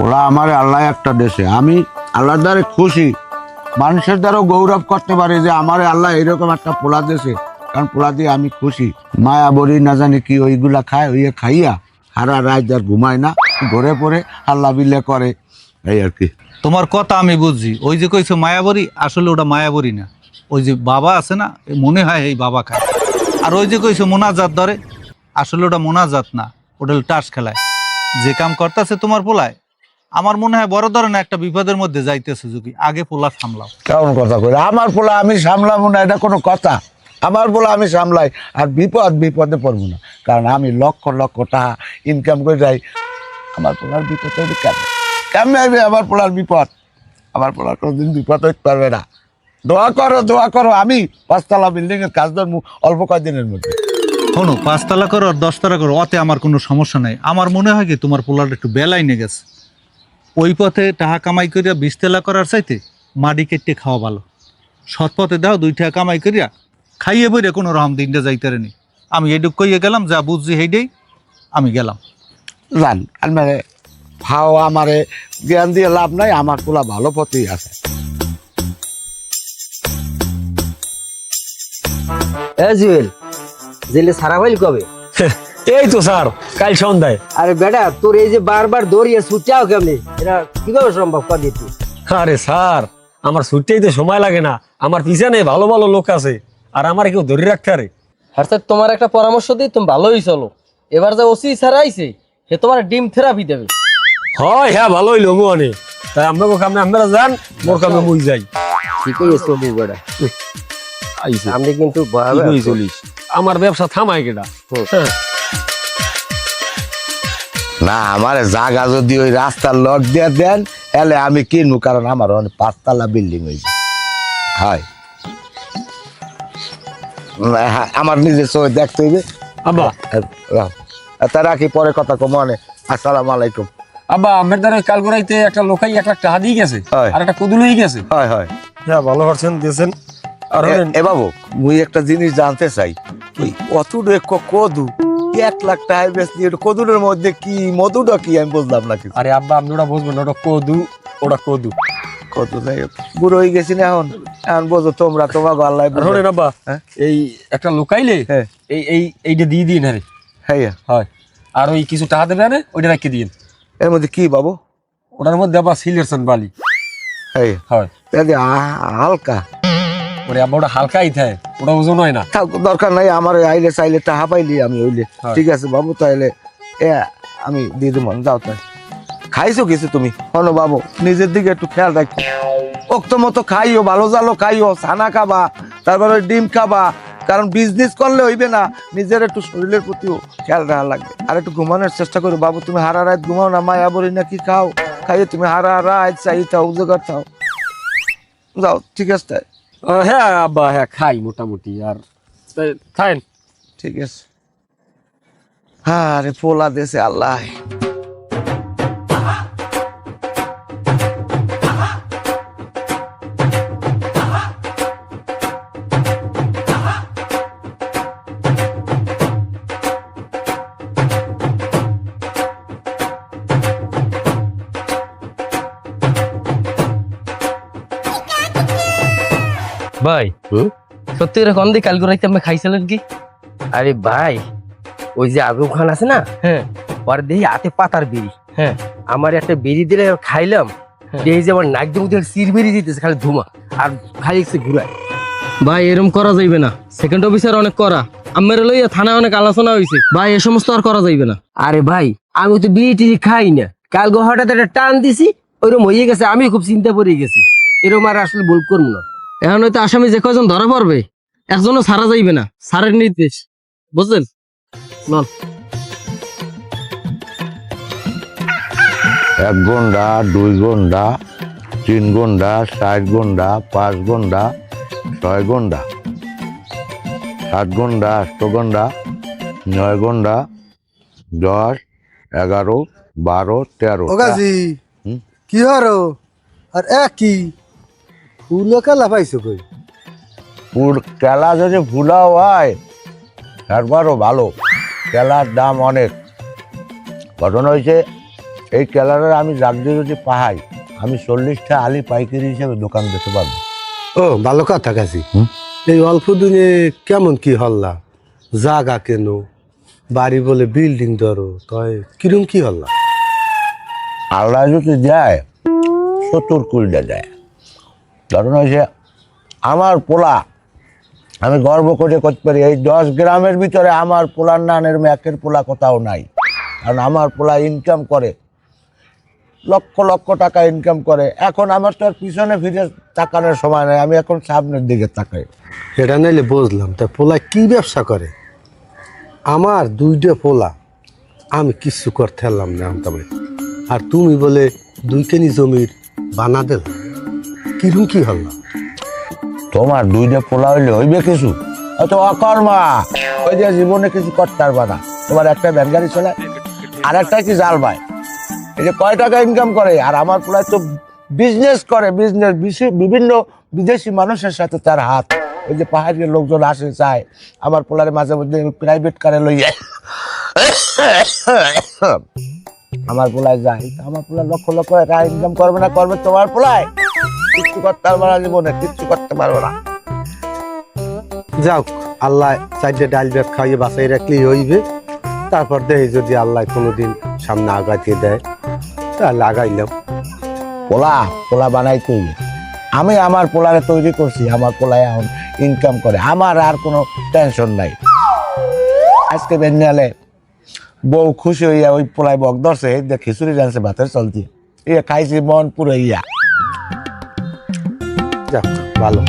ওরা আমার আল্লাহ একটা দেশে। আমি আল্লাহর দ্বারে খুশি। মানুষের দ্বারাও গৌরব করতে পারি যে আমার আল্লাহ এরকম একটা পোলা দেশে। কারণ পোলা দিয়ে আমি খুশি। মায়া বড়ি না জানি কি ওইগুলা খায় ওই খাইয়া সারা রাত আর ঘুমায় না। ঘরে পড়ে আল্লাহ বিলে করে। এই আর কি। তোমার কথা আমি বুঝছি। ওই যে কইছো মায়াবরী আসলে ওটা মায়াবরী না। ওই যে বাবা আছে না মনে হয় এই বাবা খায়। আর ওই যে কইছো মোনাজাত ধরে, আসলে ওটা মোনাজাত না, ওটা টাস খেলায়। যে কাম করতেছে তোমার পোলায়, আমার মনে হয় বড় ধরনের একটা বিপদের মধ্যে যাইতেছে যদি আগে পোলা সামলাও। কেমন কথা কই, আমার পোলা আমি সামলাবো না, এটা কোনো কথা। আমার পোলা আমি সামলাই, আর বিপদ বিপদে পড়ব না। কারণ আমি লক্ষ লক্ষ টাকা ইনকাম করে যাই। আমার পোলার বিপদ হইবে কেন? কেমন হবে আমার পোলার বিপদ? আমার পোলার কোনোদিন বিপদ হইতে পারবে না। দোয়া করো দোয়া করো, আমি পাঁচতলা বিল্ডিংয়ের কাজ ধরবো অল্প কয়েকদিনের মধ্যে। শোনো, পাঁচতলা করো আর দশতলা করো, অতে আমার কোনো সমস্যা নাই। আমার মনে হয় কি, তোমার পোলার একটু বেলাই নিয়ে গেছে। ওই পথে টাকা কামাই করিয়া বিশতলা করার চাইতে মাটি কেটে খাওয়া ভালো। সৎ পথে দাও, দুই টাকা কামাই করিয়া খাইয়ে বইরে কোনো রকম দিনটা যাইতে নি আমি এইটুক কইয়ে গেলাম, যা বুঝছি সেইটাই আমি গেলাম। জান মানে ফাও, আমারে জ্ঞান দিয়ে লাভ নাই, আমার পোলা ভালো পথেই আছে। এ জুয়েল জেলে সারা হইল কবে? এই তো স্যার কাল সন্ধ্যায়। আরে বেটা তোর এই যে বারবার দৌড়িয়ে সুচাও কেমনি? এটা কীভাবে সম্ভব কর দিতি? আরে স্যার আমার ছুটতেই তো সময় লাগে না। আমার পিছনে ভালো ভালো লোক আছে আর আমার কেউ ধরে রাখতে আরে হ্যাঁ স্যার তোমার একটা পরামর্শ দিই তুমি ভালোই চলো। এবার যে ওসি স্যার আইছে সে তোমার ডিম থেরাপি দেবে। হয় হ্যাঁ ভালোই লোক অনেক তাই আপনাকে কামে আপনারা যান মোর কামে মুই যাই। ঠিকই চলিস বেটা। আইসে আমি কিন্তু চলিস। আমার ব্যবসা থামাই কেটা হ্যাঁ। না আমার জাগা যদি ওই রাস্তার লক দিয়ে দেন এলে আমি কিনবো কারণ আমার অনেক পাঁচতলা বিল্ডিং হয়েছে। হয়। হ্যাঁ, আমার নিজের চোখে দেখতে হইবে আব্বা। তা রাখি পরে কথা কম মনে আসসালামু আলাইকুম। আব্বা আমার দ্বারা কালগোড়াইতে একটা লোকাই একটা টাহা দিয়ে গেছে আর একটা কদুলই গেছে। হয় হয়। হ্যাঁ ভালো করছেন দিয়েছেন। এ- বাবু মুই একটা জিনিস জানতে চাই। ক- কদু? এক লাখ টাকা বেশ দিয়ে কদুরের মধ্যে কি মধুটা কি? আমি বুঝলাম না কিছু। আরে আব্বা আপনি ওটা বুঝবেন না, ওটা কদু ওটা কদু। কত যাই বুড়ো হয়ে গেছি না এখন। এখন বোঝো তোমরা তোমাকে আল্লাহ আর আব্বা হ্যাঁ? এই একটা লোকাইলে হ্যাঁ। এই এই এইটা দিয়ে দিন আরে। হ্যাঁ। হয়। আর ওই কিছু টাকা দেবে না ওইটা রাখি দিন। এর মধ্যে কি বাবু? ওটার মধ্যে আবার সিলেকশন বালি। হ্যাঁ। হয়। হালকা। ওরে আবার ওটা হালকাই থাকে ওটা ওজন হয় না। থাক দরকার নাই আমার আইলে চাইলে টাকা পাইলি আমি হইলে। ঠিক আছে বাবু তাহলে এ আমি দিয়ে দেবো যাও তাই। খাইছো কিছু তুমি? হনো বাবু নিজের দিকে একটু খেয়াল রাখো। অক্ত মতো খাইও ভালো জালো খাইও ছানা খাবা তারপরে ডিম খাবা কারণ বিজনেস করলে হইবে না নিজের একটু শরীরের প্রতিও খেয়াল রাখা লাগবে। আর একটু ঘুমানোর চেষ্টা করো বাবু তুমি হারা রাত ঘুমাও না মায়া বলি না কি খাও? খাইয়ে তুমি হারা রাত চাই থাও জোগাড় থাও। যাও ঠিক আছে তাই। হ্যাঁ আব্বা হ্যাঁ খাই মোটামুটি আর খাইন। ঠিক আছে। আরে পোলা দেশে আল্লাহ। ভাই। সত্যি এরকম দি কাল করে আপনি খাইছিলেন কি? আরে ভাই ওই যে আগুন খান আছে না? হ্যাঁ। ওর দেখি হাতে পাতার বিড়ি। হ্যাঁ। আমার একটা বিড়ি দিলে খাইলাম হ্যাঁ। যে আমার নাক দিয়ে সির বেরিয়ে দিতেছে খালি ধুমা। আর খালি একটু ঘুরায়। ভাই এরম করা যাইবে না। সেকেন্ড অফিসার অনেক করা। আমার লইয়া থানায় অনেক আলোচনা হয়েছে ভাই এ সমস্ত আর করা যাইবে না। আরে ভাই আমি তো বিড়ি টিড়ি খাই না। কাল গো হঠাৎ একটা টান দিছি ওইরকম হয়ে গেছে আমি খুব চিন্তা পড়ে গেছি। এরকম আর আসলে ভুল করব না। এখন হয়তো আসামি যে কয়জন ধরা পড়বে একজনও সারা যাইবে না সারের নির্দেশ বুঝলেন? নন এক ঘণ্টা দুই ঘণ্টা তিন ঘণ্টা চার ঘণ্টা পাঁচ ঘণ্টা ছয় ঘণ্টা সাত ঘণ্টা আট ঘণ্টা নয় ঘণ্টা দশ এগারো বারো তেরো গাজি হুম? কি হরো আর এক কি ফুল কালা পাইছো কই? পুর কেলা যদি ফুলাও হয় একবারও ভালো। কেলার দাম অনেক। ঘটনা হয়েছে এই কেলারের আমি রাখতে যদি পাহাই আমি চল্লিশটা আলি পাইকারি হিসেবে দোকান দিতে পারব। ও ভালো কথা কাছি। এই অল্প দিনে কেমন কি হল্লা? জাগা কেন? বাড়ি বলে বিল্ডিং ধরো তাই কিরম কি হল্লা? আল্লাহ যদি যায় সত্তর কুড়িটা যায় ধরুন হয়েছে, আমার পোলা, আমি গর্ব করে করতে পারি, এই দশ গ্রামের ভিতরে আমার পোলার নানের ম্যাকের পোলা কোথাও নাই। কারণ আমার পোলা ইনকাম করে, লক্ষ লক্ষ টাকা ইনকাম করে। এখন আমার তো আর পিছনে ফিরে তাকানোর সময় নেই, আমি এখন সামনের দিকে তাকাই। এটা নাইলে বুঝলাম, তা পোলা কি ব্যবসা করে? আমার দুইটা পোলা, আমি কিচ্ছু করতে পারলাম না তবে আর তুমি বলে দুই কেনি জমির বানা দিল। কিরম কি হল্লা? তোমার দুইটা পোলা হইলে হইবে কিছু? অত অকর্মা। ওই যে জীবনে কিছু করতে পারবা না। তোমার একটা ভ্যান চলে আর একটা কি জাল ভাই এই যে কয় টাকা ইনকাম করে? আর আমার পোলায় তো বিজনেস করে বিজনেস বিভিন্ন বিদেশি মানুষের সাথে তার হাত। ওই যে পাহাড়ের লোকজন আসে চায় আমার পোলারে মাঝে মধ্যে প্রাইভেট কারে লইয়া। আমার পোলায় যায়। আমার পোলা লক্ষ লক্ষ টাকা ইনকাম করবে না, করবে তোমার পোলায়? কিচ্ছু করতে পারবে না জীবনে, কিচ্ছু করতে পারবে না। যাও আল্লাহ চারটে ডাল ব্যাগ খাইয়ে বাসাই রাখলেই হইবে। তারপর দেখি যদি আল্লাহ কোনোদিন সামনে আগাইতে দেয়, তাহলে আগাইলাম। পোলা পোলা বানাইতে হইবে। আমি আমার পোলারে তৈরি করছি, আমার পোলায় এখন ইনকাম করে। আমার আর কোনো টেনশন নাই। আজকে বেনিয়ালে বউ খুশি হইয়া ওই পোলায় বক ধরছে দেখ খিচুড়ি জানছে ভাতের চলতি। ইয়ে খাইছি, মন পুরো ইয়া যাও ভালো।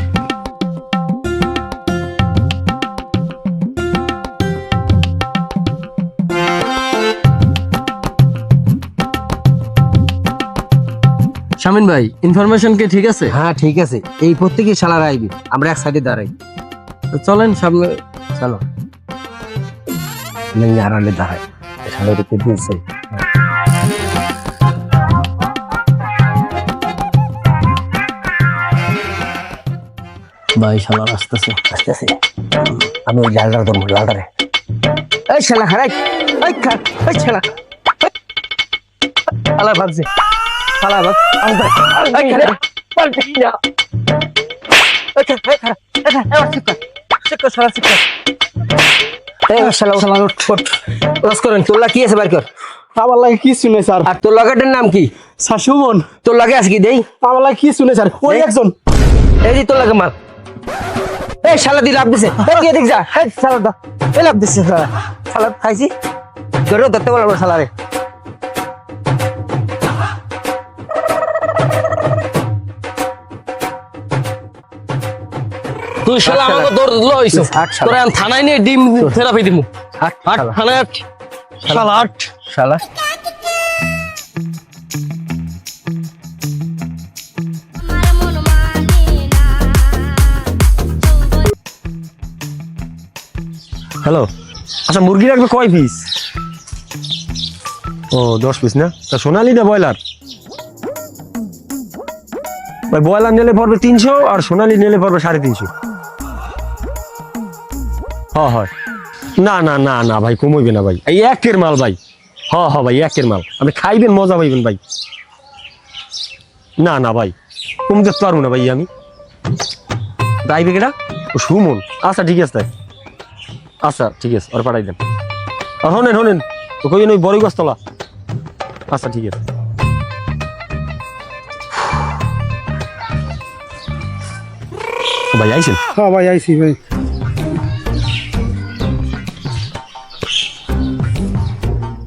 শামিন ভাই ইনফরমেশন কি ঠিক আছে? হ্যাঁ ঠিক আছে। এই প্রত্যেকে শালার আইবি আমরা এক সাইডে দাঁড়াই। তো চলেন সামনে। চলো। নেই আড়ালে দাঁড়াই শালার দিয়েছে। ভাই শালা আসতেছে। আসতেছে? আমি ওই লালটা ধরবো লালটারে এই শালা খারাই এই খা এই শালা। শালা ভাবছে শালা ভাব আমি তো এই খারা পাল্টে না। এই খা এই খারা এই খা এবার শিক্ষা শিক্ষা শালা শিক্ষা এই শালা শালা উঠ। উঠ। রস করেন তোর লাগি কি আছে বার কর। আমার লাগে কি শুনে স্যার? আর তোর লাগাটার নাম কি? স্যার সুমন তোর লাগে আছে কি দেই? আমার লাগে কি শুনে স্যার? ওই এই? একজন। এই যে তোর লাগে মাল। এই শালা দি লাভ দিছে। এই দেখ যা। এই শালা দা। এই লাভ দিছে। শালা শালা খাইছি। ধরে ধরতে পারব শালারে তুই শালা আমাকে দৌড় লইছো আট শালা। তোরা আমি থানায় নিয়ে ডিম থেরাপি দিমু। আট থানায় আট। শালা আট। শালা। হ্যালো আচ্ছা মুরগি রাখবে কয় পিস ও, দশ পিস না? তা সোনালি না ব্রয়লার? ভাই, ব্রয়লার নিলে পড়বে তিনশো আর সোনালি নিলে পড়বে সাড়ে তিনশো। হ হয় না না না না, ভাই, কমইবে না, ভাই। এই একের মাল, ভাই। হ হ, ভাই, একের মাল। আপনি খাইবেন, মজা পাইবেন, ভাই। না না, ভাই, কমতে পারব না, ভাই, আমি। ডাইবে কেটা সুমন। আচ্ছা ঠিক আছে। আচ্ছা ঠিক আছে ওর পাঠাই দেন। আর শোনেন শোনেন তো কই ওই বড় গাছতলা। আচ্ছা ঠিক আছে। ভাই আইছেন? হ্যাঁ ভাই আইসি ভাই।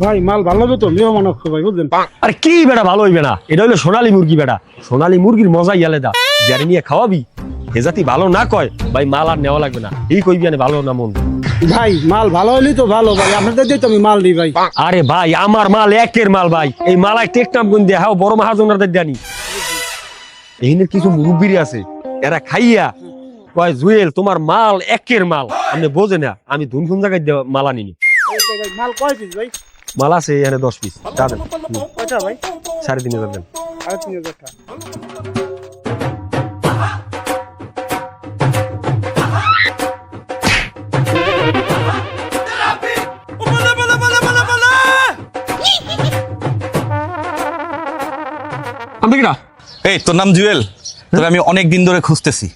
ভাই মাল ভালো তো? মেয়ে মানব ভাই বুঝলেন? আরে কি বেটা ভালো হইবে না? এটা হইল সোনালী মুরগি বেটা সোনালী মুরগির মজাই আলাদা। যারে নিয়ে খাওয়াবি এ জাতি ভালো না কয় ভাই মাল আর নেওয়া লাগবে না। এই কইবি আনে ভালো না মন ভাই মাল ভালো হইলেই তো ভালো ভাই আপনাদের দিয়ে তো আমি মাল দিই ভাই। আরে ভাই আমার মাল একের মাল ভাই। এই মালাই টেকনাম গুন দিয়ে হাও বড় মাহাজনের জানি এইনের কিছু মুরব্বিরি আছে এরা খাইয়া কয় জুয়েল তোমার মাল একের মাল। আপনি বোঝে না আমি ধুম ধুম জায়গায় মাল আনিনি। মাল কয় পিস ভাই? মাল আছে এখানে দশ পিস। ভাই? সাড়ে তিন হাজার দেন। সাড়ে তিন হাজার এই তোর নাম জুয়েল? তোর আমি অনেক দিন ধরে খুঁজতেছি।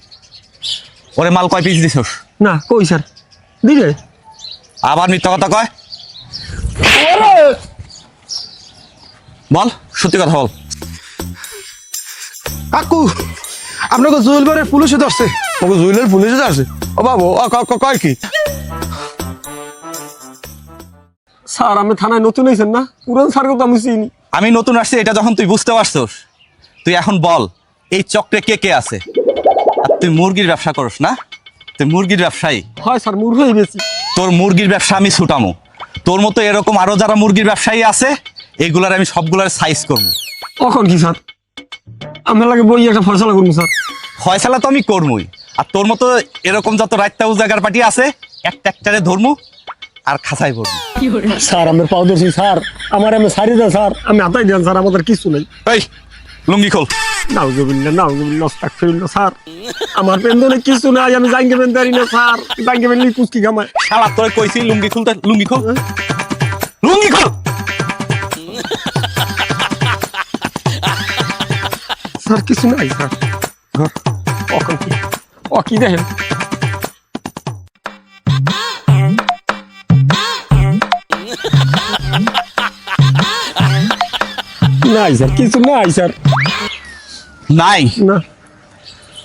ওরে মাল কয় পিস দিছস? না কই স্যার? দিবে আবার মিথ্যা কথা কয়? বল সত্যি কথা বল। কাকু আপনাকে জুয়েল বারের পুলিশে ধরছে। ওকে জুয়েলের পুলিশে যাচ্ছে ও বাবু ও ক- ক- কয় কি? স্যার আমি থানায় নতুন হয়েছেন না? পুরান স্যারকে তো আমি চিনি। আমি নতুন আসছি এটা যখন তুই বুঝতে পারছস। তুই এখন বল এই চক্রে কে কে আছে? আর তুই মুরগির ব্যবসা করস না? তুই মুরগির ব্যবসায়ী। হয় স্যার হয়ে গেছি তোর মুরগির ব্যবসা আমি ছুটামো। তোর মতো এরকম আরও যারা মুরগির ব্যবসায়ী আছে এগুলার আমি সবগুলার সাইজ করব কখন কি স্যার? আমার লাগে বই একটা ফয়সলা করব স্যার। ফয়সালা তো আমি করবই আর তোর মতো এরকম যত রাইতা উজাগার পার্টি আছে একটা একটারে ধরমু আর খাঁচাই পড়ব স্যার আমার পাও ধরছি স্যার। আমার আমি সারি দেন স্যার। আমি হাতাই দেন স্যার আমাদের কিছু নেই। এই লুঙ্গি খোল। নাউজুবিল্লাহ নাউজুবিল্লাহ আস্তাগফিরুল্লাহ স্যার। আমার পেন্দনে কিছু নাই আমি জাঙ্গে বেন্দারি না স্যার। জাঙ্গে শালা তোর কইছি লুঙ্গি খুলতে লুঙ্গি খোল। লুঙ্গি খোল। স্যার কিছু নাই স্যার। দেখেন? নাই স্যার কিছু নাই স্যার। নাই? না।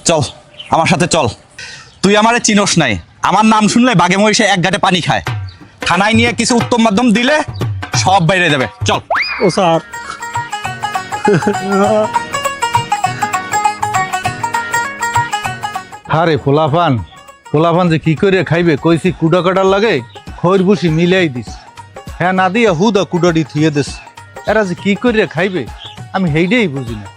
চল আমার সাথে চল। তুই আমারে চিনোস নাই। আমার নাম শুনলে বাঘে মহিষে এক ঘাটে পানি খায়। থানায় নিয়ে কিছু উত্তম মাধ্যম দিলে সব বাইরে যাবে চল। ও স্যার। পোলাপান যে কি করে খাইবে কইছি কুডা কাটার লাগে খৈর ভুসি মিলাই দিস। হ্যাঁ না দিয়া হুদা কুডাডি থুয়ে দিস। এরা যে কি করে খাইবে আমি হেইডেই বুঝি না।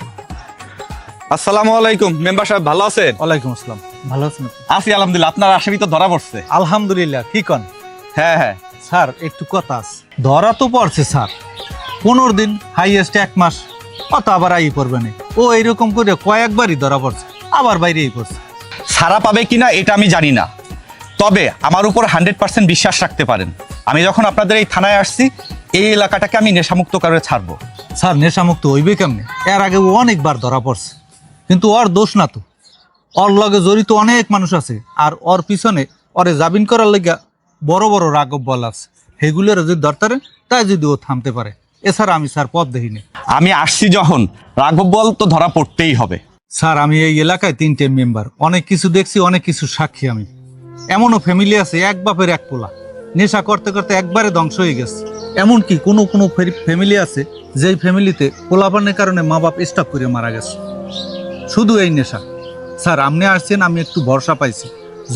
আসসালামু আলাইকুম মেম্বার সাহেব ভালো আছেন? ওয়ালাইকুম আসসালাম। ভালো আছেন? আছি আলহামদুলিল্লাহ। আপনার আসামি তো ধরা পড়ছে। আলহামদুলিল্লাহ কি কন? হ্যাঁ হ্যাঁ। স্যার একটু কথা আছে। ধরা তো পড়ছে স্যার। পনেরো দিন হাইয়েস্ট এক মাস কত আবার আই পড়বে না। ও এইরকম করে কয়েকবারই ধরা পড়ছে আবার বাইরেই পড়ছে। সারা পাবে কিনা এটা আমি জানি না। তবে আমার উপর হান্ড্রেড পার্সেন্ট বিশ্বাস রাখতে পারেন। আমি যখন আপনাদের এই থানায় আসছি এই এলাকাটাকে আমি নেশামুক্ত করে ছাড়বো। স্যার নেশামুক্ত হইবে কেমনে? এর আগে ও অনেকবার ধরা পড়ছে। কিন্তু ওর দোষ না তো। ওর লগে জড়িত অনেক মানুষ আছে আর ওর পিছনে ওরে জামিন করার লেগা বড় বড় রাগব বল আছে। সেগুলোর যদি দরকারে তাই যদি ও থামতে পারে। এছাড়া আমি স্যার পথ দেখিনি। আমি আসছি যখন রাঘব বল তো ধরা পড়তেই হবে। স্যার আমি এই এলাকায় তিনটে মেম্বার। অনেক কিছু দেখছি অনেক কিছু সাক্ষী আমি। এমনও ফ্যামিলি আছে এক বাপের এক পোলা। নেশা করতে করতে একবারে ধ্বংস হয়ে গেছে। এমনকি কোনো কোনো ফ্যামিলি আছে, যেই ফ্যামিলিতে পোলাপানের কারণে মা বাপ স্টপ করে মারা গেছে। শুধু এই নেশা। স্যার, আপনি আসছেন, আমি একটু ভরসা পাইছি।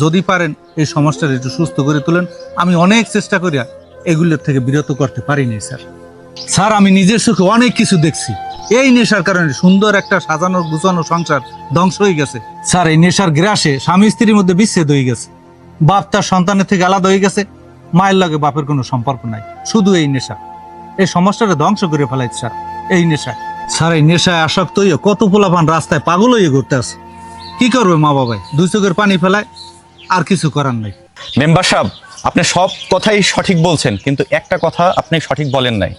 যদি পারেন, এই সমস্যাটা একটু সুস্থ করে তোলেন। আমি অনেক চেষ্টা করিয়া এগুলোর থেকে বিরত করতে পারিনি, স্যার। স্যার, আমি নিজের সুখে অনেক কিছু দেখছি। এই নেশার কারণে সুন্দর একটা সাজানো গুছানো সংসার ধ্বংস হয়ে গেছে। স্যার, এই নেশার গ্রাসে স্বামী স্ত্রীর মধ্যে বিচ্ছেদ হয়ে গেছে। বাপ তার সন্তানের থেকে আলাদা হয়ে গেছে। মায়ের লগে বাপের কোনো সম্পর্ক নাই। শুধু এই নেশা। এই সমস্যাটা ধ্বংস করে ফেলাইছে স্যার। এই নেশা স্যার এই নেশায় আসক্ত হয়ে কত পোলাপান রাস্তায় পাগল হয়ে ঘুরতে আছে। কি করবে মা বাবাই? দুই চোখের পানি ফেলায় আর কিছু করার নাই। মেম্বার সাহেব আপনি সব কথাই সঠিক বলছেন কিন্তু একটা কথা আপনি সঠিক বলেন নাই।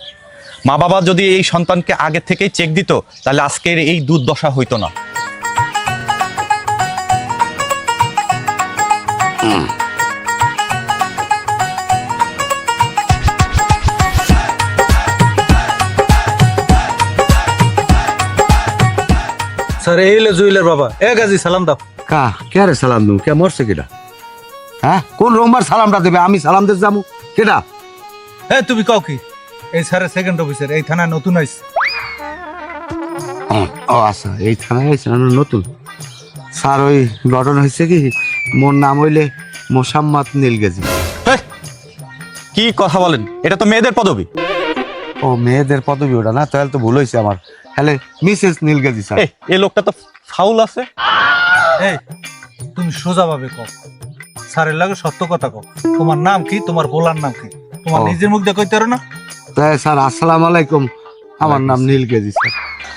মা বাবা যদি এই সন্তানকে আগে থেকেই চেক দিত তাহলে আজকের এই দুর্দশা হইতো না। স্যার এই হলো জুইলের বাবা। এ গাজি সালাম দাও। কা কে রে সালাম দু? কে মরছে কেডা? হ্যাঁ? কোন রোমবার সালামটা দেবে? আমি সালাম দিতে যাব। কেডা? এ তুমি কাও কি? এই স্যারের সেকেন্ড অফিসার এই থানায় নতুন আইছে। ও আচ্ছা এই থানায় আমরা নতুন? স্যার ওই ঘটনা হয়েছে কি? মোর নাম হইলে মোসাম্মদ নীলগেজি কি কথা বলেন? এটা তো মেয়েদের পদবি। ও মেয়েদের পদবি ওটা না? তাহলে তো ভুল হয়েছে আমার। হ্যালে মিসেস নীলগাজি স্যার। এই এই লোকটা তো ফাউল আছে। এই তুমি সোজা ভাবে কও। স্যারের লাগে সত্য কথা কও। তোমার নাম কি? তোমার বলার নাম কি? তোমার নিজের মুখ দিয়ে কইতে পারো না? তাই স্যার আসসালামু আলাইকুম। আমার নাম নীলগাজি স্যার।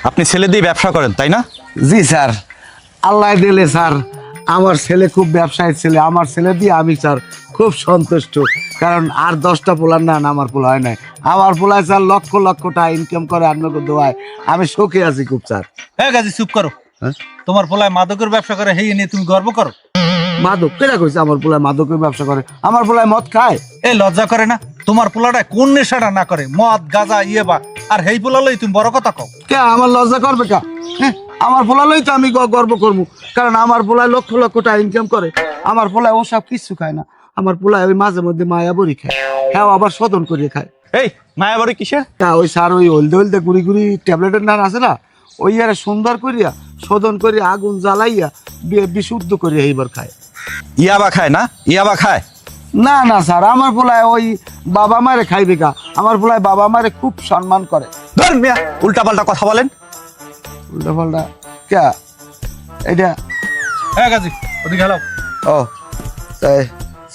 আপনি ছেলে দিয়ে ব্যবসা করেন তাই না? জি স্যার। আল্লাহ দিলে স্যার। আমার ছেলে খুব ব্যবসায়ী ছেলে আমার ছেলে দিয়ে আমি স্যার খুব সন্তুষ্ট। কারণ আর দশটা পোলার না আমার পোলা হয় নাই। আমার পোলায় স্যার লক্ষ লক্ষ টাকা ইনকাম করে আপনাকে দোয়ায় আমি সুখে আছি খুব স্যার। হ্যাঁ গাজি চুপ করো। হ্যাঁ? তোমার পোলায় মাদকের ব্যবসা করে হেই নিয়ে তুমি গর্ব করো। মাদক? কেনা কইছে আমার পোলায় মাদকের ব্যবসা করে? আমার পোলায় মদ খায়? এ লজ্জা করে না? তোমার পোলাটা কোন নেশাটা না করে? মদ গাজা ইয়ে বা। আর হেই পোলালই তুমি বড় কথা কও। কে আমার লজ্জা করবে কা? হ্যাঁ, আমার পোলালই তো আমি গর্ব করব। কারণ আমার পোলায় লক্ষ লক্ষ টাকা ইনকাম করে। আমার পোলায় ও সব কিছু খায় না। আমার পোলায় ওই মাঝে মধ্যে মায়া বড়ি খায়। হ্যাঁ আবার শোধন করে খায়। এই মায়াবাড়ি কিসে তা ওই সার ওই হলদে হলদে গুড়ি গুড়ি ট্যাবলেটের নাম আছে না? ওই আরে সুন্দর করিয়া শোধন করে আগুন জ্বালাইয়া বিশুদ্ধ করে এইবার খায়। ইয়াবা খায় না? ইয়াবা খায়? না না স্যার আমার পোলায় ওই বাবা মারে খাইবে কা আমার পোলায় বাবা মারে খুব সম্মান করে। ধর মিয়া উল্টা পাল্টা কথা বলেন। উল্টা পাল্টা কে এটা হ্যাঁ গাজি ওদিকে হেলাও। ও তাই।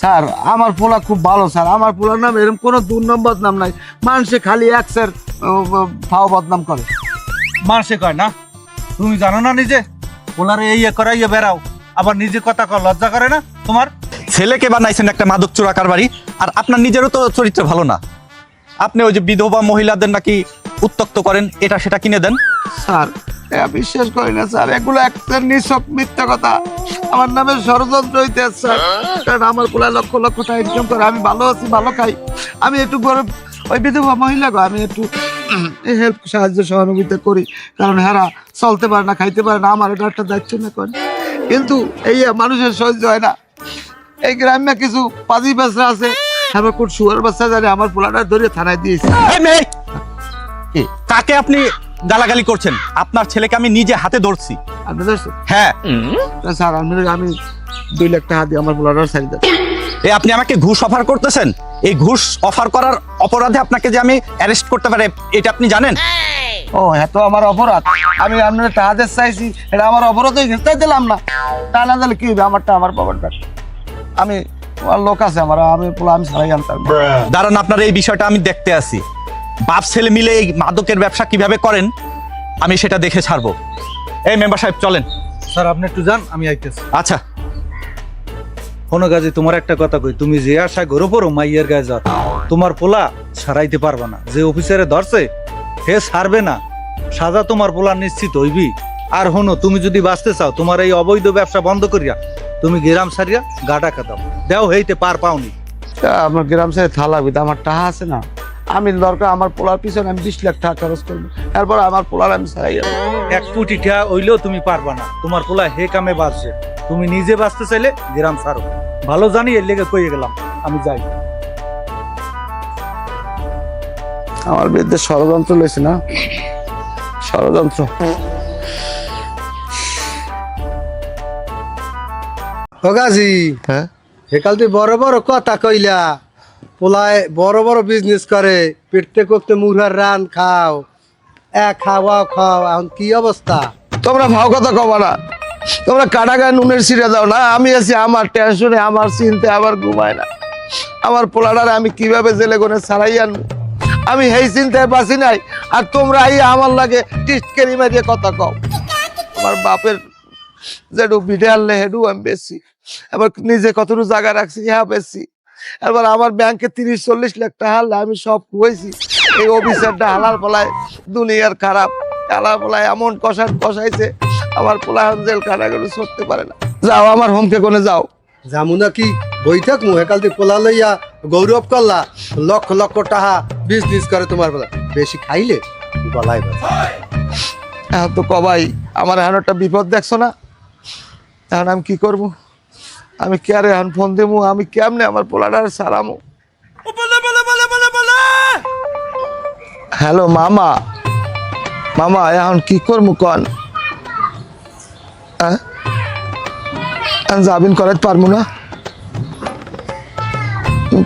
স্যার আমার পোলা খুব ভালো স্যার। আমার পোলার নাম এরকম কোনো দু নম্বর নাম নাই। মানুষে খালি এক স্যার ফাও বদনাম করে। মানসে কয় না? তুমি জানো না নিজে? পোলারে এই ইয়ে করাইয়ে বেড়াও। আবার নিজে কথা কর লজ্জা করে না তোমার? ছেলেকে বানাইছেন একটা মাদক চোরাকার বাড়ি আর আপনার নিজেরও তো চরিত্র ভালো না। আপনি ওই যে বিধবা মহিলাদের নাকি উত্তক্ত করেন এটা সেটা কিনে দেন? স্যার বিশ্বাস করি না স্যার। এগুলো একটা নিছক মিথ্যা কথা। আমার নামে ষড়যন্ত্র হইতে স্যার। কারণ আমার পোলা লক্ষ লক্ষ টাকা ইনকাম করে আমি ভালো আছি ভালো খাই। আমি একটু গরিব ওই বিধবা মহিলা গো আমি একটু হেল্প সাহায্য সহানুভূতি করি। কারণ হেরা চলতে পারে না খাইতে পারে না আমার এটা একটা দায়িত্ব না করে কিন্তু এই মানুষের সহ্য হয় না। এই গ্রামে কিছু পাজি বাচ্চা আছে আমার কোন শুয়ার বাচ্চা জানে আমার পোলাটা ধরে থানায় দিয়েছে। কাকে আপনি গালাগালি করছেন। আপনার ছেলেকে আমি নিজে হাতে ধরছি। আপনি হ্যাঁ। স্যার আমি আমি দুই লাখ টাকা দিয়ে আমার পোলাটার সারি দেবো এই আপনি আমাকে ঘুষ অফার করতেছেন? এই ঘুষ অফার করার অপরাধে আপনাকে যে আমি অ্যারেস্ট করতে পারে এটা আপনি জানেন? ও এত আমার অপরাধ। আমি আপনার টাকাদের চাইছি এটা আমার অপরাধ হয়ে তাই দিলাম না। তা না দিলে কি হবে? আমারটা আমার বাবারটা আমি লোক আছে আমার আমি আমি সারাই আনতাম। দাঁড়ান আপনার এই বিষয়টা আমি দেখতে আসি। বাপ ছেলে মিলে এই মাদকের ব্যবসা কীভাবে করেন আমি সেটা দেখে ছাড়বো। এই মেম্বার সাহেব চলেন। স্যার আপনি একটু যান আমি আইতেছি। আচ্ছা। কোনো কাজে তোমার একটা কথা কই তুমি যে আশা গরো পড়ো মাইয়ের গায়ে যাও। তোমার পোলা সারাইতে পারবে না। যে অফিসারে ধরছে হে ছাড়বে না। সাজা তোমার পোলা নিশ্চিত হইবি। আর হনো তুমি যদি বাঁচতে চাও তোমার এই অবৈধ ব্যবসা বন্ধ করিয়া তুমি গ্রাম সারিয়া গাটা খাতাও দেও। হেইতে পার পাওনি। আমার গ্রাম সাইড থালা বিদ আমার টাকা আছে না? আমি দরকার আমার পোলার পিছনে আমি বিশ লাখ টাকা খরচ করব। তারপর আমার পোলার আমি সারাই আনব। এক কোটি টাকা হইলেও তুমি পারবা না। তোমার পোলা হে কামে বাঁচছে। তুমি নিজে বাঁচতে চাইলে গ্রাম ছাড়ো। ভালো জানি এর লেগে কইয়ে গেলাম আমি যাই। আমার বিরুদ্ধে ষড়যন্ত্র লইছে না? ষড়যন্ত্র। ও গাজী হ্যাঁ? সেকাল তুই বড় বড় কথা কইলা। পোলায় বড় বড় বিজনেস করে, পেটতে করতে মুরহার রান খাও, এ খাওয়া খাও, এখন কি অবস্থা? তোমরা ভাও কথা কবা না। তোমরা কাটা গায়ে নুনের ছিঁড়ে দাও না। আমি আছি, আমার টেনশনে আমার চিন্তে আমার ঘুমায় না। আমার পোলাটারে আমি কীভাবে জেলে কোনে ছাড়াই আনব? আমি সেই চিন্তায় বাঁচি নাই। আর তোমরা এই আমার লাগে টিস্ট কেরি মারিয়ে কথা কও। আমার বাপের যেটু বিটে আনলে হেডু আমি বেশি। এবার নিজে কতটুকু জায়গা রাখছি হ্যাঁ বেশি। এবার আমার ব্যাংকে তিরিশ চল্লিশ লাখ টাকা হারলে আমি সব খুঁয়েছি। এই অফিসারটা হালার পলায় দুনিয়ার খারাপ। হালার পলায় এমন কষার কষাইছে আমার পোলা জেল কারাগারে সরতে পারে না। যাও আমার হোমকে কোনে যাও। জামু নাকি? বই থাক মু হেকাল পোলা লইয়া গৌরব করলা। লক্ষ লক্ষ টাকা বিজনেস করে তোমার বেলা। বেশি খাইলে গলায় এখন তো কবাই আমার এখন একটা বিপদ দেখছ না? এখন আমি কি করব? আমি কে আর এখন ফোন দেবো আমি কেমনে আমার পোলাটার সারামো? হ্যালো মামা। মামা এখন কি করব কন? হ্যাঁ? জামিন করাতে পারব না?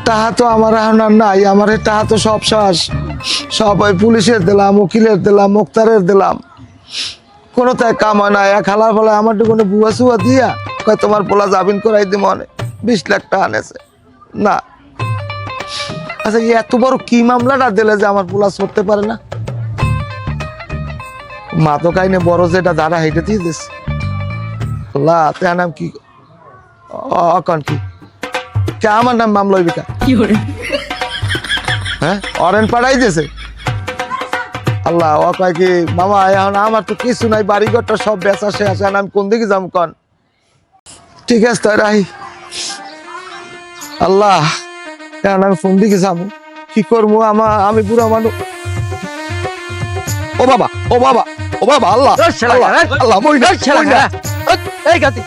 তাহা তো আমার এখন আর নাই আমার তাহা তো সব শ্বাস সব ওই পুলিশের দিলাম উকিলের দিলাম মুক্তারের দিলাম। কোনো তাই কাম হয় না এক হালার ফলে আমার তো কোনো বুয়া সুয়া দিয়া কয় তোমার পোলা জামিন করাই দি মনে বিশ লাখ টাকা আনেছে না। আচ্ছা এত বড় কি মামলাটা দিলে যে আমার পোলা সরতে পারে না? মা তো কাইনে বড় যেটা দাঁড়া হেঁটে দিয়ে দিস। লা তে নাম কি? অকন কি? কে আমার নাম মামলা হ্যাঁ? অরেন পাড়াই দিয়েছে। আল্লাহ ও কয় কি মামা এখন আমার তো কিছু নাই বাড়ি ঘরটা সব বেচা শেষ আমি কোন দিকে যাম কন? ঠিক আছে তাই রাহি। আল্লাহ এখন আমি ফোন দিকে যাব। কি করব? আমার আমি বুড়া মানুষ। ও বাবা ও বাবা ও বাবা আল্লাহ আল্লাহ আল্লাহ মহিলা এই গাতি